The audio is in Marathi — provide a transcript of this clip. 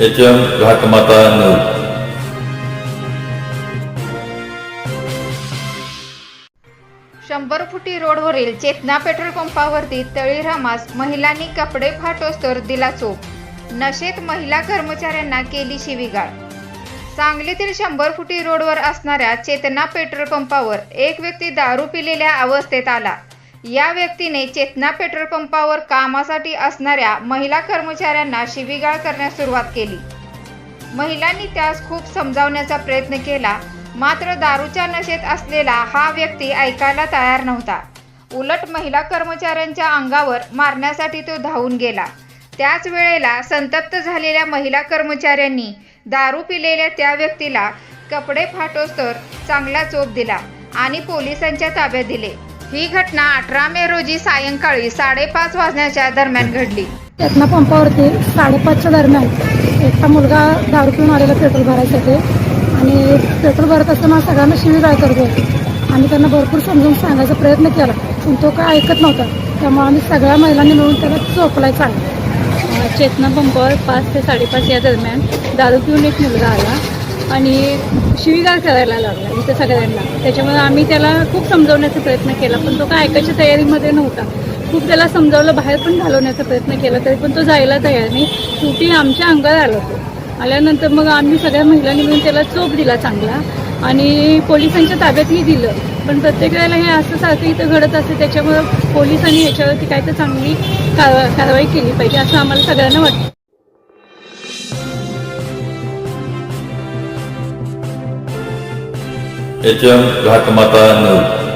एच एम घाटमाता न्यूज शंभर फुटी रोडवरील चेतना पेट्रोल पंपावरती तळीरामास महिलांनी कपडे फाटोस्तर दिला चोप. नशेत महिला कर्मचाऱ्यांना केली शिवीगाळ. सांगलीतील शंभर फुटी रोडवर असणाऱ्या चेतना पेट्रोल पंपावर एक व्यक्ती दारू पिलेल्या अवस्थेत आला. या व्यक्तीने चेतना पेट्रोल पंपावर कामासाठी असणाऱ्या महिला कर्मचाऱ्यांना शिवीगाळ करण्यास सुरुवात केली. महिलांनी त्यास खूप समजावण्याचा प्रयत्न केला मात्र दारूच्या नशेत असलेला हा व्यक्ती ऐकायला तयार नव्हता. उलट महिला कर्मचाऱ्यांच्या अंगावर मारण्यासाठी तो धावून गेला. त्याच वेळेला संतप्त झालेल्या महिला कर्मचाऱ्यांनी दारू पिलेल्या त्या व्यक्तीला कपडे फाटोस्तर चांगला चोप दिला आणि पोलिसांच्या ताब्यात दिले. ही घटना अठरा मे रोजी सायंकाळी साडेपाच वाजण्याच्या दरम्यान घडली. चेतना पंपावरती साडेपाचच्या दरम्यान एकटा मुलगा दारू पिऊन आलेला पेट्रोल भरायसाठी आणि पेट्रोल भरत असताना सगळ्यांना शिवीगाळ करतो आम्ही त्यांना भरपूर समजून सांगायचा प्रयत्न केला. पण तो काय ऐकत नव्हता. त्यामुळे आम्ही सगळ्या महिलांनी मिळून त्याला चोपलाय चांगला चेतना पंपावर पाच ते साडेपाच या दरम्यान दारू पिऊन एक मुलगा आला. आणि शिवीगाळ करायला लागला इथं सगळ्यांना. त्याच्यामुळे आम्ही त्याला खूप समजवण्याचा प्रयत्न केला पण तो काय ऐकायच्या तयारीमध्ये नव्हता. खूप त्याला समजावलं बाहेर पण घालवण्याचा प्रयत्न केला तरी पण तो जायला तयार नाही. शेवटी आमच्या अंगावर आला तो. आल्यानंतर मग आम्ही सगळ्या महिलांनी मिळून त्याला चोप दिला चांगला आणि पोलिसांच्या ताब्यातही दिलं. पण प्रत्येक वेळेला हे असं सारखं इथं घडत असते त्याच्यामुळं पोलिसांनी याच्यावरती काय तर चांगली कारवा कारवाई केली पाहिजे असं आम्हाला सगळ्यांना वाटतं. H M Ghatmata news.